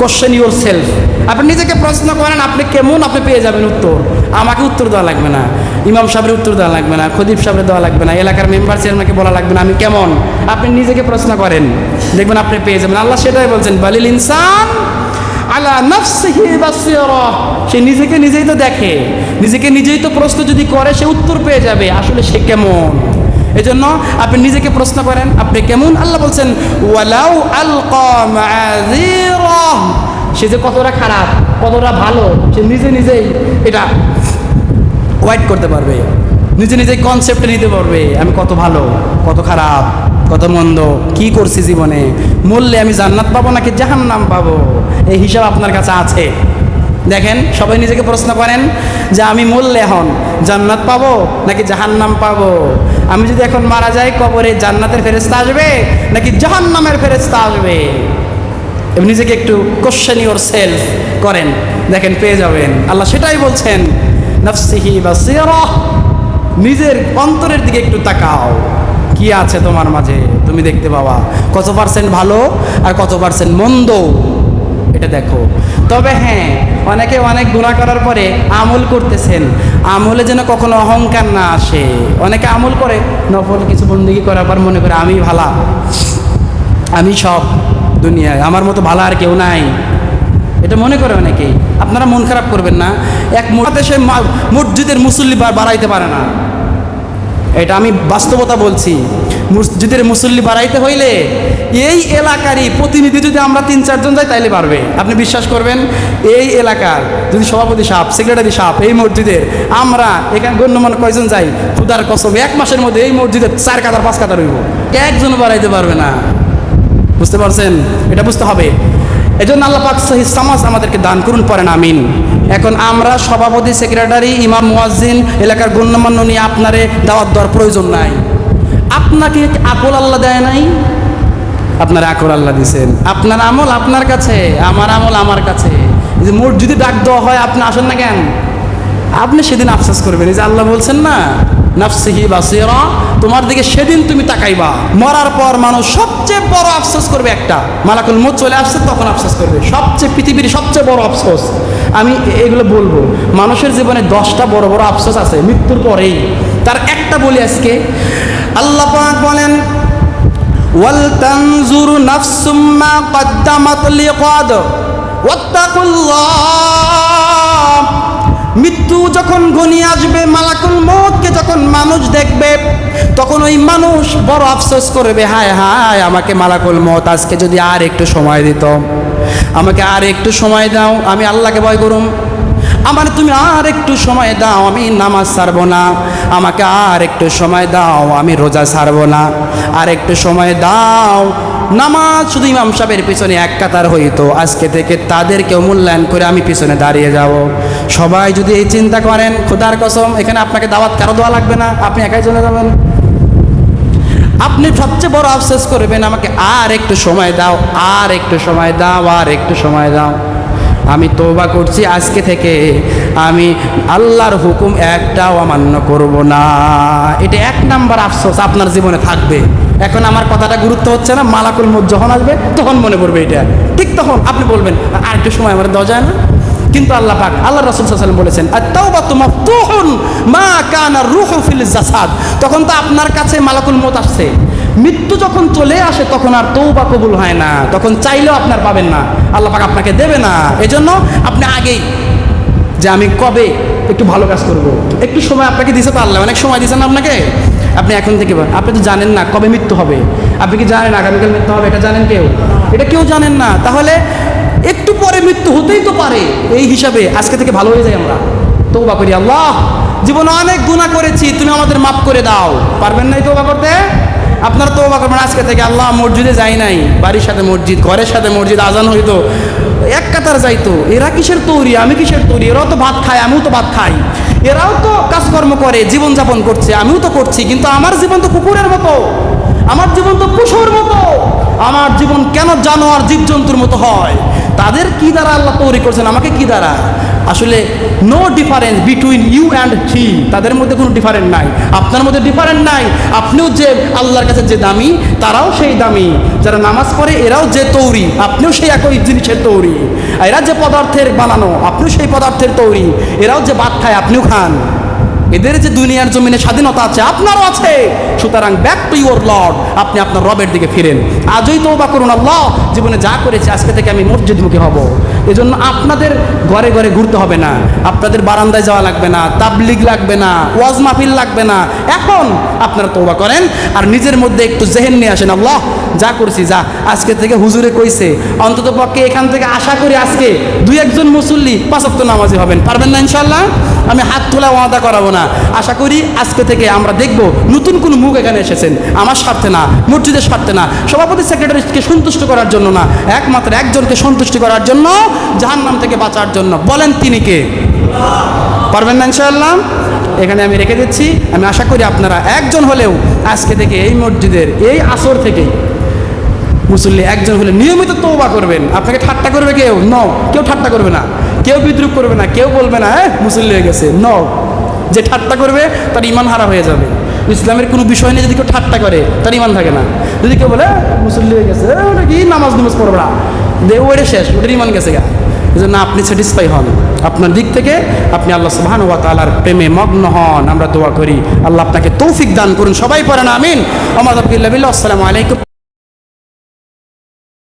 Question your self আপনি নিজেকে প্রশ্ন করেন, আপনি কেমন আপনি পেয়ে যাবেন উত্তর? আমাকে উত্তর দেওয়া লাগবে না। ইমাম সাহেবের উত্তর দেওয়া লাগবে না, খদিব সাহেবের দেওয়া লাগবে না, এলাকার মেম্বার চেয়ারম্যানকে বলা লাগবে না, আমি কেমন? আপনি নিজেকে প্রশ্ন করেন। দেখবেন আপনি পেয়ে যাবেন। আল্লাহ সেটাই বলছেন, বালিল ইনসান সে নিজেকে নিজেই তো দেখে, নিজেকে নিজেই তো প্রশ্ন যদি করে, সে উত্তর পেয়ে যাবে। আসলে সে কেমন? এজন্য আপনি নিজেকে প্রশ্ন করেন, আপনি কেমন? আল্লাহ বলছেন, ওয়ালাউ মাযীরা সে যে কতটা খারাপ, কতটা ভালো, সে নিজে নিজেই এটা ওয়াইট করতে পারবে। নিজে নিজে কনসেপ্টে নিতে পারবে, আমি কত ভালো, কত খারাপ, কত মন্দ, কি করছি জীবনে? মরলে আমি জান্নাত পাবো নাকি জাহান্নাম পাবো? এই হিসাব আপনার কাছে আছে। দেখেন, সবাই নিজেকে প্রশ্ন করেন যে, আমি মরলে এখন জান্নাত পাবো নাকি জাহান্নাম পাবো? আমি যদি এখন মারা যাই, কবরে জান্নাতের ফেরেস্তা আসবে নাকি জাহান্নামের ফেরেস্তা আসবে? নিজেকে একটু কোশ্চেন ইউর সেলফ করেন। দেখেন, পেয়ে যাবেন। আল্লাহ সেটাই বলছেন, নফসিহি বা নিজের অন্তরের দিকে একটু তাকাও। কি আছে তোমার মাঝে? তুমি দেখতে পাবা। কত পার্সেন্ট ভালো আর কত পার্সেন্ট মন্দ? এটা দেখো। তবে হ্যাঁ অনেকে অনেক গুণা করার পরে আমল করতেছেন। আমলে যেন কখনো অহংকার না আসে। অনেকে আমল করে, নফল কিছু বন্দিগি করার পর মনে করে, আমি ভালা। আমি সব দুনিয়ায়। আমার মতো ভালো আর কেউ নাই। এটা মনে করে অনেকেই। আপনারা মন খারাপ করবেন না। এক মোটাতে সে মসজিদের মুসল্লি বাড়াইতে পারে না। এটা আমি বাস্তবতা বলছি। মসজিদের মুসল্লি বাড়াইতে হইলে, এই এলাকারই প্রতিনিধি যদি আমরা তিন, চারজন যাই, তাইলে পারবে আপনি বিশ্বাস করবেন? এই এলাকার যদি সভাপতি সাপ সেক্রেটারি সাপ এই মসজিদের, আমরা এখানে গণ্যমান কয়জন যাই খুদার কসম, এক মাসের মধ্যে এই মসজিদের চার কাতার, পাঁচ কাতার হইব। একজন বাড়াইতে পারবে না। বুঝতে পারছেন? এটা বুঝতে হবে। এজন্য আল্লাহ পাক সহি সামাজ আমাদেরকে দান করুন, পড়েন, আমিন। এখন আমরা সভাপতি সেক্রেটারি ইমাম, মুয়াজ্জিন, এলাকার গণ্যমান্য নিয়ে আপনারে দাওয়াত দেওয়ার প্রয়োজন নাই। আপনাকে আকল আল্লাহ দেয় নাই? আপনার আকল আল্লাহ দিছেন। আপনার আমল আপনার কাছে আমার আমল আমার কাছে। যে মসজিদে ডাক দেওয়া হয় আপনি আসেন না কেন? আপনি সেদিন আফসোস করবেন। এই যে আল্লাহ বলছেন না নাফসিহি বাসিরা তোমার দিকে সেদিন তুমি তাকাইবা। মরার পর মানুষ সবচেয়ে বড় আফসোস করবে একটা। মালাকুল মত চলে আসছে তখন আফসোস করবে। সবচেয়ে পৃথিবীর সবচেয়ে বড় আফসোস। আমি এগুলো বলব। মানুষের জীবনে দশটা বড় বড় আফসোস আছে মৃত্যুর পরেই। তার একটা বলি আজকে আল্লাহ পাক বলেন, ওয়ালতানজুর নাফসুম মা কদ্দামাত লিকাদ, ওয়াত্তাকুল্লাহ। মৃত্যু যখন ঘনিয়ে আসবে, মালাকুল মৌতকে যখন মানুষ দেখবে, তখন ওই মানুষ বড় আফসোস করবে, হায় হায়, আমাকে মালাকুল মত আজকে যদি আর একটু সময় দিত, আমাকে আর একটু সময় দাও, আমি আল্লাহকে ভয় করুম। আমার তুমি আর একটু সময় দাও, আমি নামাজ ছাড়বো না। আমাকে আর একটু সময় দাও, আমি রোজা ছাড়বো না। আর একটু সময় দাও। নামাজ শুধু ইমাম সাহেবের পিছনে এক কাতার হইতো। আজকে থেকে তাদেরকেও মূল্যায়ন করে আমি পিছনে দাঁড়িয়ে যাব। সবাই যদি এই চিন্তা করেন, খোদার কসম, এখানে আপনাকে দাওয়াত কারও দেওয়া লাগবে না। আপনি একাই চলে যাবেন। আপনি সবচেয়ে বড় আফসোস করবেন, আমাকে আর একটু সময় দাও, আর একটু সময় দাও, আর একটু সময় দাও। আমি তৌবা করছি আজকে থেকে। আমি আল্লাহর হুকুম একটাও অমান্য করব না। এটা এক নাম্বার আফসোস আপনার জীবনে থাকবে। এখন আমার কথাটা গুরুত্ব হচ্ছে না, মালাকুল মত যখন আসবে, তখন মনে পড়বে এটা। ঠিক তখন, আপনি বলবেন, আর একটু সময় আমার দেওয়া যায় না? কিন্তু আল্লাহ পাক আল্লাহ রাসূল সাল্লাল্লাহু বলেছেন, আত-তাওবাতু মাফতুহুন মা কানা রূহু ফিল জাসাদ। তখন তো আপনার কাছে মালাকুল মত আসছে। মৃত্যু যখন চলে আসে, তখন আর তৌবা কবুল হয় না। তখন চাইলেও আপনার পাবেন না। আল্লাহ পাক আপনাকে দেবে না। এজন্য আপনি আগেই যে আমি কবে একটু ভালো কাজ করব। একটু সময় আপনাকে দিছে তো আল্লাহ। অনেক সময় দিয়েছেন আপনাকে? আপনি এখন থেকে আপনি তো জানেন না কবে মৃত্যু হবে। আপনি কি জানেন আগামীকাল মৃত্যু হবে? এটা জানেন কেউ? এটা কেউ জানেন না। তাহলে একটু পরে মৃত্যু হতেই তো পারে। এই হিসাবে আজকে থেকে ভালো হয়ে যাই আমরা। তৌবা করি। আল্লাহ, জীবনে অনেক গুণা করেছি। তুমি আমাদের মাফ করে দাও। পারবেন নাই তৌবা করতে? আপনারা তৌবা করবেন। আজকে থেকে আল্লাহ মসজিদে যাই নাই, বাড়ির সাথে মসজিদ, ঘরের সাথে মসজিদ, আজান হইতো। এক কাতার যাইতো। এরা কিসের তৈরি? আমি কিসের তৈরি? এরাও তো ভাত খায়, আমিও তো ভাত খাই। এরাও তো কাজকর্ম করে, জীবনযাপন করছে, আমিও তো করছি, কিন্তু আমার জীবন তো কুকুরের মতো। আমার জীবন তো পশুর মতো। আমার জীবন কেন জানোয়ার জীবজন্তুর মতো হয়? তাদের কি দ্বারা আল্লাহ তৈরি করছেন? আমাকে কি দ্বারা? আসলে no difference between you and he তাদের মধ্যে কোনো ডিফারেন্ট নাই। আপনার মধ্যে ডিফারেন্ট নাই। আপনিও যে আল্লাহর কাছে যে দামি, তারাও সেই দামি। যারা নামাজ পড়ে, এরাও যে তৌরি। আপনিও সেই একই জিনিসের তৌরি। এরা যে পদার্থের বানানো, আপনিও সেই পদার্থের তৌরি। এরাও যে ভাত খায়, আপনিও খান। এদের যে দুনিয়ার জমিনে স্বাধীনতা আছে, আপনারও আছে। সুতরাং ব্যাক টু ইউর লর্ড আপনি আপনার রবের দিকে ফিরেন। আজই তো বা করুন আল্লাহ। জীবনে যা করেছে, আজকে থেকে আমি মসজিদমুখী হব। এজন্য আপনাদের ঘরে ঘরে ঘুরতে হবে না। আপনাদের বারান্দায় যাওয়া লাগবে না, তাবলিগ লাগবে না, ওয়াজ মাহফিল লাগবে না। এখন আপনারা তৌবা করেন আর নিজের মধ্যে একটু জেহেন নিয়ে আসেন, আল্লাহ, যা করছি, যা। আজকে থেকে হুজুরে কইছে, অন্তত পক্ষে এখান থেকে আশা করি আজকে দুই একজন মুসল্লি পাঁচাত্তর নামাজি হবেন। পারবেন না ইনশাল্লাহ আমি হাত তোলা ওয়াদা করাবো না। আশা করি আজকে থেকে আমরা দেখব নতুন কোন মুখ এখানে এসেছেন। আমার স্বার্থে না, মসজিদের স্বার্থে না, সভাপতি সেক্রেটারিকে সন্তুষ্ট করার জন্য না, একমাত্র একজনকে সন্তুষ্টি করার জন্য জাহান্নাম থেকে বাঁচার জন্য। বলেন তিনি কে? পারবেন না ইনশাআল্লাহ? এখানে আমি রেখে দিচ্ছি। আমি আশা করি আপনারা একজন হলেও আজকে থেকে এই মসজিদের এই আসর থেকেই মুসল্লি একজন হলে নিয়মিত তৌবা করবেন। আপনাকে ঠাট্টা করবে কেউ? ন কেউ ঠাট্টা করবে না। কেউ বিদ্রুপ করবে না। কেউ বলবে না হ্যাঁ মুসল্লি হয়ে গেছে। ন যে ঠাট্টা করবে তার ইমান হারা হয়ে যাবে। ইসলামের কোনো বিষয় নিয়ে যদি কেউ ঠাট্টা করে তার ইমান থাকে না। যদি কেউ বলে মুসল্লি হয়ে গেছে এ, ওটা কি নামাজ নামাজ পড়বে না? দে ওটা শেষ ওটার ইমান গেছে গা। এই জন্য আপনি স্যাটিসফাই হন। আপনার দিক থেকে আপনি আল্লাহ সুবহান ওয়া তালার প্রেমে মগ্ন হন। আমরা দোয়া করি। আল্লাহ আপনাকে তৌফিক দান করুন। সবাই পড়েন, আমিন। আমার আব্দুল্লাহ আসসালামু আলাইকুম।